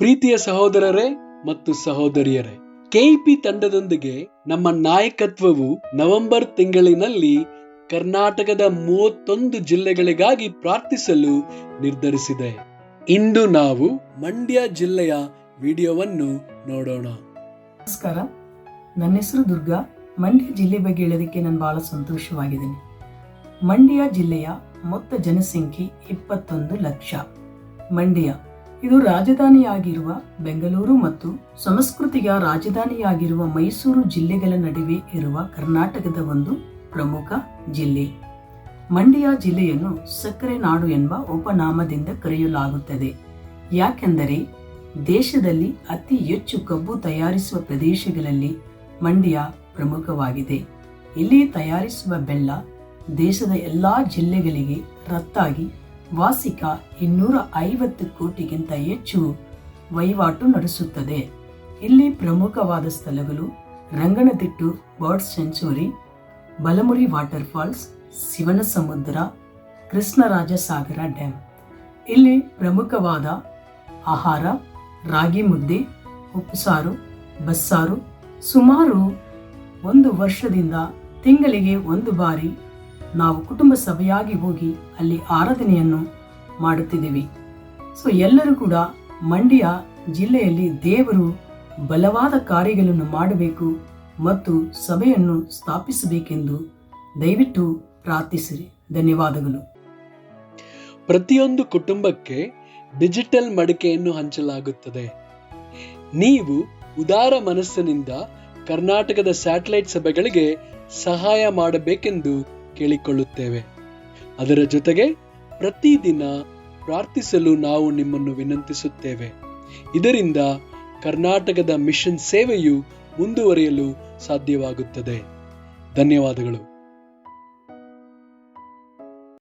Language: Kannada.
ಪ್ರೀತಿಯ ಸಹೋದರರೇ ಮತ್ತು ಸಹೋದರಿಯರೇ, ಕೆಇಪಿ ತಂಡದೊಂದಿಗೆ ನಮ್ಮ ನಾಯಕತ್ವವು ನವೆಂಬರ್ ತಿಂಗಳಿನಲ್ಲಿ ಕರ್ನಾಟಕದ ಮೂವತ್ತೊಂದು ಜಿಲ್ಲೆಗಳಿಗಾಗಿ ಪ್ರಾರ್ಥಿಸಲು ನಿರ್ಧರಿಸಿದೆ. ಇಂದು ನಾವು ಮಂಡ್ಯ ಜಿಲ್ಲೆಯ ವಿಡಿಯೋವನ್ನು ನೋಡೋಣ. ನಮಸ್ಕಾರ, ನನ್ನ ಹೆಸರು ದುರ್ಗಾ. ಮಂಡ್ಯ ಜಿಲ್ಲೆ ಬಗ್ಗೆ ಹೇಳೋದಕ್ಕೆ ನಾನು ಬಹಳ ಸಂತೋಷವಾಗಿದ್ದೀನಿ. ಮಂಡ್ಯ ಜಿಲ್ಲೆಯ ಮೊತ್ತ ಜನಸಂಖ್ಯೆ ಇಪ್ಪತ್ತೊಂದು ಲಕ್ಷ. ಮಂಡ್ಯ ಇದು ರಾಜಧಾನಿಯಾಗಿರುವ ಬೆಂಗಳೂರು ಮತ್ತು ಸಂಸ್ಕೃತಿಯ ರಾಜಧಾನಿಯಾಗಿರುವ ಮೈಸೂರು ಜಿಲ್ಲೆಗಳ ನಡುವೆ ಇರುವ ಕರ್ನಾಟಕದ ಒಂದು ಪ್ರಮುಖ ಜಿಲ್ಲೆ. ಮಂಡ್ಯ ಜಿಲ್ಲೆಯನ್ನು ಸಕ್ಕರೆ ನಾಡು ಎಂಬ ಉಪನಾಮದಿಂದ ಕರೆಯಲಾಗುತ್ತದೆ. ಯಾಕೆಂದರೆ ದೇಶದಲ್ಲಿ ಅತಿ ಹೆಚ್ಚು ಕಬ್ಬು ತಯಾರಿಸುವ ಪ್ರದೇಶಗಳಲ್ಲಿ ಮಂಡ್ಯ ಪ್ರಮುಖವಾಗಿದೆ. ಇಲ್ಲಿ ತಯಾರಿಸುವ ಬೆಲ್ಲ ದೇಶದ ಎಲ್ಲಾ ಜಿಲ್ಲೆಗಳಿಗೆ ರಫ್ತಾಗಿ ವಾರ್ಷಿಕ ಇನ್ನೂರ ಐವತ್ತು ಕೋಟಿಗಿಂತ ಹೆಚ್ಚು ವಹಿವಾಟು ನಡೆಸುತ್ತದೆ. ಇಲ್ಲಿ ಪ್ರಮುಖವಾದ ಸ್ಥಳಗಳು Ranganathittu bird sanctuary, Balamuri water falls Shivanasamudra Krishnarajasagara dam ಇಲ್ಲಿ ಪ್ರಮುಖವಾದ ಆಹಾರ, ರಾಗಿ ಮುದ್ದೆ ಉಪ್ಪುಸಾರು ಬಸ್ಸಾರು ಸುಮಾರು ಒಂದು ವರ್ಷದಿಂದ ತಿಂಗಳಿಗೆ ಒಂದು ಬಾರಿ ನಾವು ಕುಟುಂಬ ಸಭೆಯಾಗಿ ಹೋಗಿ ಅಲ್ಲಿ ಆರಾಧನೆಯನ್ನು ಮಾಡುತ್ತಿದ್ದೀವಿ. ಸೊ ಎಲ್ಲರೂ ಕೂಡ ಮಂಡ್ಯ ಜಿಲ್ಲೆಯಲ್ಲಿ ದೇವರು ಬಲವಾದ ಕಾರ್ಯಗಳನ್ನು ಮಾಡಬೇಕು ಮತ್ತು ಸಭೆಯನ್ನು ಸ್ಥಾಪಿಸಬೇಕೆಂದು ದಯವಿಟ್ಟು ಪ್ರಾರ್ಥಿಸಿರಿ. ಧನ್ಯವಾದಗಳು. ಪ್ರತಿಯೊಂದು ಕುಟುಂಬಕ್ಕೆ ಡಿಜಿಟಲ್ ಮಡಿಕೆಯನ್ನು ಹಂಚಲಾಗುತ್ತದೆ. ನೀವು ಉದಾರ ಮನಸ್ಸಿನಿಂದ ಕರ್ನಾಟಕದ ಸ್ಯಾಟಲೈಟ್ ಸಭೆಗಳಿಗೆ ಸಹಾಯ ಮಾಡಬೇಕೆಂದು ಕೇಳಿಕೊಳ್ಳುತ್ತೇವೆ. ಅದರ ಜೊತೆಗೆ ಪ್ರತಿದಿನ ಪ್ರಾರ್ಥಿಸಲು ನಾವು ನಿಮ್ಮನ್ನು ವಿನಂತಿಸುತ್ತೇವೆ. ಇದರಿಂದ ಕರ್ನಾಟಕದ ಮಿಷನ್ ಸೇವೆಯು ಮುಂದುವರಿಯಲು ಸಾಧ್ಯವಾಗುತ್ತದೆ. ಧನ್ಯವಾದಗಳು.